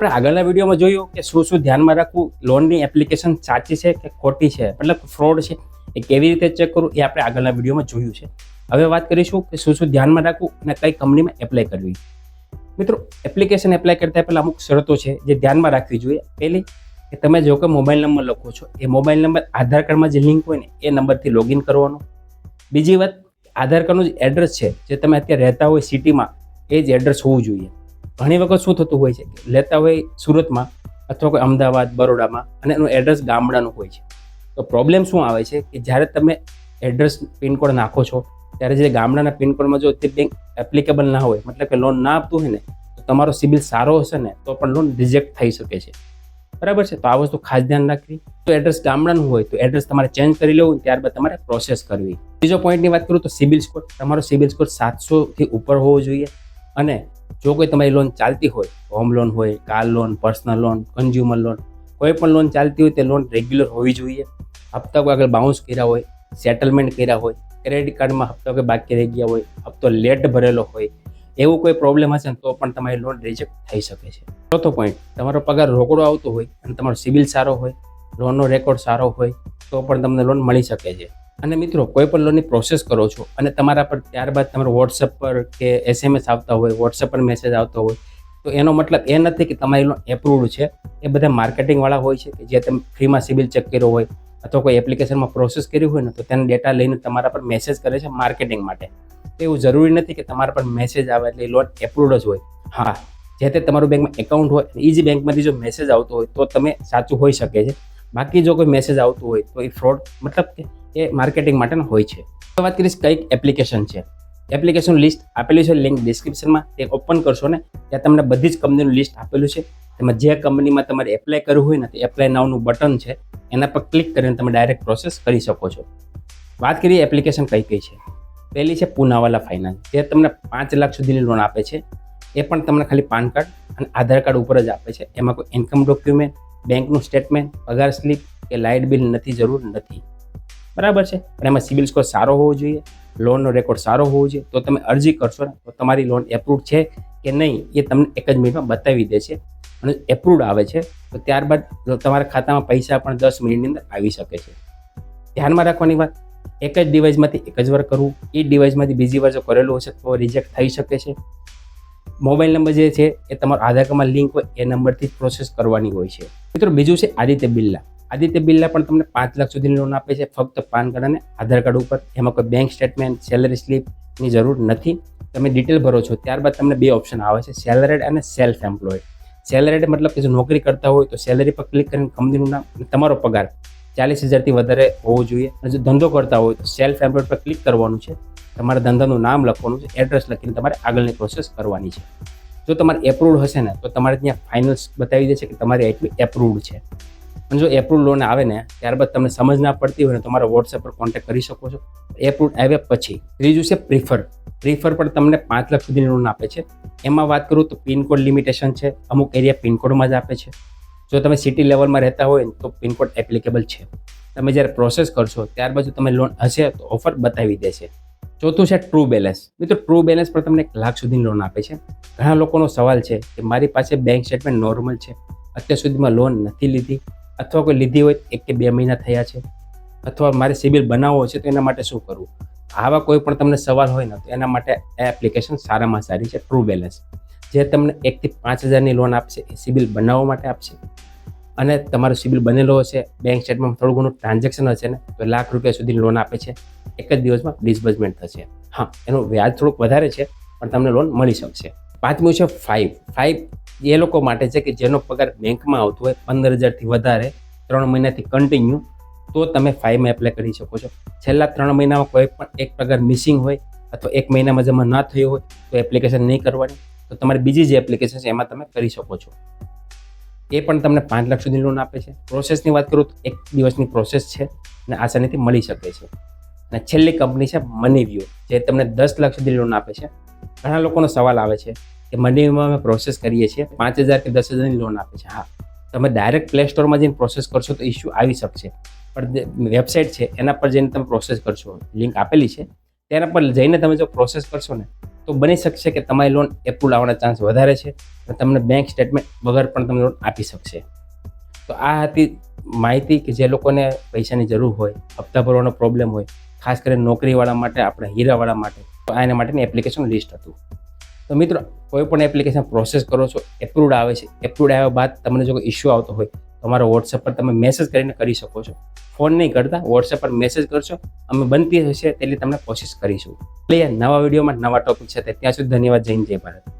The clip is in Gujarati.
આપણે આગળના વિડીયોમાં જોયું કે શું શું ધ્યાનમાં રાખવું લોનની એપ્લિકેશન સાચી છે કે ખોટી છે? મતલબ ફ્રોડ છે એ કેવી રીતે ચેક કરવું એ આપણે આગળના વિડીયોમાં જોયું છે. હવે વાત કરીશું કે શું શું ધ્યાનમાં રાખવું અને કઈ કંપનીમાં એપ્લાય કરવી. મિત્રો એપ્લિકેશન એપ્લાય કરતા પહેલાં અમુક શરતો છે જે ધ્યાનમાં રાખવી જોઈએ. પહેલી, કે તમે જો કે મોબાઈલ નંબર લખો છો, એ મોબાઈલ નંબર આધાર કાર્ડમાં જે લિંક હોય ને, એ નંબરથી લોગિન કરવાનો. બીજી વાત, આધાર કાર્ડનું જે એડ્રેસ છે, જે તમે અત્યારે રહેતા હોય સિટીમાં એ જ એડ્રેસ હોવું જોઈએ. ઘણી વખત શું થતું હોય છે કે લેતા હોય સુરતમાં અથવા કોઈ અમદાવાદ, બરોડામાં અને એનું એડ્રેસ ગામડાનું હોય છે. તો પ્રોબ્લેમ શું આવે છે કે જ્યારે તમે એડ્રેસ પિનકોડ નાખો છો, ત્યારે જે ગામડાના પિનકોડમાં જો તે બેંક એપ્લિકેબલ ના હોય, મતલબ કે લોન ના આપતું હોય ને, તો તમારો સિબિલ સારો હશે ને, તો પણ લોન રિજેક્ટ થઈ શકે છે. બરાબર છે? તો આ વસ્તુ ખાસ ધ્યાન રાખવી. તો એડ્રેસ ગામડાનું હોય, તો એડ્રેસ તમારે ચેન્જ કરી લેવું ત્યારબાદ તમારે પ્રોસેસ કરવી. બીજો પોઈન્ટની વાત કરું તો સિબિલ સ્કોર તમારો સિબિલ સ્કોર સાતસોથી ઉપર હોવો જોઈએ અને જો કોઈ તમારી લોન ચાલતી હોય હોમ લોન હોય car loan personal loan consumer loan કોઈ પણ લોન ચાલતી હોય, તે લોન રેગ્યુલર હોવી જોઈએ. હપ્તા કોઈ આગળ બાઉન્સ કર્યા હોય સેટલમેન્ટ કર્યા હોય ક્રેડિટ કાર્ડમાં હપ્તા કોઈ બાકી રહી ગયા હોય, હપ્તો લેટ ભરેલો હોય, એવો કોઈ પ્રોબ્લેમ હશે તો પણ તમારી લોન રિજેક્ટ થઈ શકે છે. ચોથો પોઈન્ટ તમારો પગાર રોકડો આવતો હોય અને તમારો સિબિલ સારો હોય લોનનો રેકોર્ડ સારો હોય, તો પણ તમને લોન મળી શકે છે. અને મિત્રો, કોઈ પણ લોનની પ્રોસેસ કરો છો અને તમારા પર ત્યારબાદ તમારો વોટ્સએપ પર કે એસએમએસ આવતા હોય વોટ્સએપ પર મેસેજ આવતો હોય, તો એનો મતલબ એ નથી કે તમારી લોન એપ્રુવડ છે. એ બધા માર્કેટિંગવાળા હોય છે કે જે તમે ફ્રીમાં સિબિલ ચેક કર્યો હોય અથવા કોઈ એપ્લિકેશનમાં પ્રોસેસ કર્યું હોય ને તો તેનો ડેટા લઈને તમારા પર મેસેજ કરે છે માર્કેટિંગ માટે. એવું જરૂરી નથી કે તમારા પર મેસેજ આવે એટલે લોન એપ્રુવડ જ હોય. હા, જે તે તમારું બેંકમાં એકાઉન્ટ હોય એ જ બેંકમાંથી જો મેસેજ આવતો હોય તો તમે સાચું હોઈ શકે છે. બાકી જો કોઈ મેસેજ આવતું હોય તો એ ફ્રોડ મતલબ કે એ માર્કેટિંગ માટેનો હોય છે. તો વાત કરીશ કંઈક એપ્લિકેશન છે. એપ્લિકેશન લિસ્ટ આપેલું છે લિંક ડિસ્ક્રિપ્શનમાં તે ઓપન કરશો ને, ત્યાં તમને બધી જ કંપનીનું લિસ્ટ આપેલું છે. તેમાં જે કંપનીમાં તમારે એપ્લાય કરવું હોય ને, તે એપ્લાય નાવનું બટન છે. એના પર ક્લિક કરીને તમે ડાયરેક્ટ પ્રોસેસ કરી શકો છો. વાત કરીએ એપ્લિકેશન કઈ કઈ છે. પહેલી છે પૂનાવાલા ફાઇનાન્સ જે તમને પાંચ લાખ સુધીની લોન આપે છે. એ પણ તમને ખાલી પાન કાર્ડ અને આધાર કાર્ડ ઉપર જ આપે છે. એમાં કોઈ ઇન્કમ ડોક્યુમેન્ટ બેંકનું સ્ટેટમેન્ટ પગાર સ્લીપ કે લાઇટ બિલ નથી, જરૂર નથી. બરાબર છે? અને એમાં સિબિલ સ્કોર સારો હોવો જોઈએ, લોનનો રેકોર્ડ સારો હોવો જોઈએ. તો તમે અરજી કરશો ને, તો તમારી લોન એપ્રુવ છે કે નહીં એ તમને એક જ મિનિટમાં બતાવી દે છે. અને એપ્રુવડ આવે છે, તો ત્યારબાદ તમારા ખાતામાં પૈસા પણ દસ મિનિટની અંદર આવી શકે છે. ધ્યાનમાં રાખવાની વાત, એક જ ડિવાઇસમાંથી એક જ વાર કરવું. એ ડિવાઇસમાંથી બીજી વાર જો કરેલું હશે તો રિજેક્ટ થઈ શકે છે. મોબાઈલ નંબર જે છે એ તમારો આધાર કાર્ડમાં લિંક હોય એ નંબરથી પ્રોસેસ કરવાની હોય છે. મિત્રો, બીજું છે આદિત્ય બિરલા. આદિત્ય બિરલા પણ તમને પાંચ લાખ સુધીની લોન આપે છે ફક્ત પાન કાર્ડ અને આધાર કાર્ડ ઉપર. એમાં કોઈ બેંક સ્ટેટમેન્ટ સેલરી સ્લીપની જરૂર નથી. તમે ડિટેલ ભરો છો, ત્યારબાદ તમને બે ઓપ્શન આવે છે સેલરેડ અને સેલ્ફ એમ્પ્લોયડ સેલરેડ મતલબ કે જો નોકરી કરતા હોય તો સેલરી પર ક્લિક કરીને કંપનીનું નામ તમારો પગાર ચાલીસ હજારથી વધારે હોવો જોઈએ. અને જો ધંધો કરતા હોય તો સેલ્ફ એમ્પ્લોયડ પર ક્લિક કરવાનું છે. તમારા ધંધાનું નામ લખવાનું છે એડ્રેસ લખીને તમારે આગળની પ્રોસેસ કરવાની છે. જો તમારે એપ્રુવડ હશે ને, તો તમારે ત્યાં ફાઇનલ્સ બતાવી દે છે કે તમારે એટલી એપ્રુવડ છે. અને જો એપ્રુવ લોન આવે ને, ત્યારબાદ તમને સમજ ના પડતી હોય ને તમારા વોટ્સએપ પર કોન્ટેક્ટ કરી શકો છો. એપ્રુવ આવ્યા પછી, ત્રીજું છે પ્રિફર પ્રિફર પણ તમને પાંચ લાખ સુધીની લોન આપે છે. એમાં વાત કરું તો પિનકોડ લિમિટેશન છે. અમુક એરિયા પિનકોડમાં જ આપે છે. જો તમે સિટી લેવલમાં રહેતા હોય તો પિનકોડ એપ્લિકેબલ છે. તમે જ્યારે પ્રોસેસ કરશો, ત્યારબાદ જો તમે લોન હશે, તો ઓફર બતાવી દેશે. ચોથું છે ટ્રુ બેલેન્સ મિત્રો ટ્રુ બેલેન્સ પર તમને એક લાખ સુધીની લોન આપે છે. ઘણા લોકોનો સવાલ છે કે મારી પાસે બેંક સ્ટેટમેન્ટ નોર્મલ છે. અત્યાર સુધીમાં લોન નથી લીધી. અથવા કોઈ લીધી હોય એક કે બે મહિના થયા છે, અથવા મારે સિબિલ બનાવવો છે તો એના માટે શું કરવું? આવા કોઈ પણ તમને સવાલ હોય ને તો એના માટે આ એપ્લિકેશન સારામાં સારી છે ટ્રુ બેલેન્સ જે તમને એકથી પાંચ હજારની લોન આપશે, એ સિબિલ બનાવવા માટે આપશે. અને તમારો સિબિલ બનેલો હશે બેંક સ્ટેટમેન્ટ થોડું ઘણું ટ્રાન્ઝેક્શન હશે ને, તો લાખ રૂપિયા સુધીની લોન આપે છે, એક જ દિવસમાં ડિસબર્સમેન્ટ થશે. હા, એનું વ્યાજ થોડુંક વધારે છે, પણ તમને લોન મળી શકશે. પાંચમું છે ફાઇવ ફાઇવ એ લોકો માટે છે કે જેનો પગાર બેંકમાં આવતો હોય પંદર હજારથી વધારે, ત્રણ મહિનાથી કન્ટિન્યુ તો તમે ફાઇવમાં એપ્લાય કરી શકો છો. છેલ્લા ત્રણ મહિનામાં કોઈ પણ એક પગાર મિસિંગ હોય અથવા એક મહિનામાં જમા ના થયો હોય, તો એપ્લિકેશન નહીં કરવાની. તો તમારી બીજી જે એપ્લિકેશન છે એમાં તમે કરી શકો છો. એ પણ તમને પાંચ લાખ સુધી લોન આપે છે. પ્રોસેસની વાત કરું તો એક દિવસની પ્રોસેસ છે અને આસાનીથી મળી શકે છે. અને છેલ્લી કંપની છે મની વ્યૂ જે તમને દસ લાખ સુધી લોન આપે છે. ઘણા લોકોનો સવાલ આવે છે કે મનીવ્યુમાં અમે પ્રોસેસ કરીએ છીએ, પાંચ હજાર કે દસ હજારની લોન આપે છે. હા. તમે ડાયરેક્ટ પ્લે સ્ટોરમાં જઈને પ્રોસેસ કરશો તો ઇસ્યુ આવી શકશે. પણ વેબસાઇટ છે, એના પર જઈને તમે પ્રોસેસ કરશો. લિંક આપેલી છે. તેના પર જઈને તમે જો પ્રોસેસ કરશો ને, તો બની શકશે કે તમારી લોન એપ્રુવ આવવાના ચાન્સ વધારે છે અને તમને બેંક સ્ટેટમેન્ટ વગર પણ તમને લોન આપી શકશે. તો આ હતી માહિતી કે જે લોકોને પૈસાની જરૂર હોય, હપ્તા ભરવાનો પ્રોબ્લેમ હોય, ખાસ કરીને નોકરીવાળા માટે, આપણે હીરાવાળા માટે. એના માટેની એપ્લિકેશન લિસ્ટ હતું. તો મિત્રો, કોઈ પણ એપ્લિકેશન પ્રોસેસ કરો છો એપ્રુવડ આવે છે એપ્રુવડ આવ્યા બાદ તમને જો કોઈ ઇસ્યુ આવતો હોય તો અમારા વોટ્સએપ પર તમે મેસેજ કરીને કરી શકો છો. ફોન નહીં કરતા વોટ્સએપ પર મેસેજ કરશો, અમે બનતી હશે તેટલી તમને કોશિશ કરીશું. એટલે નવા વિડીયોમાં નવા ટોપિક છે, ત્યાં સુધી ધન્યવાદ જૈન જય ભારત.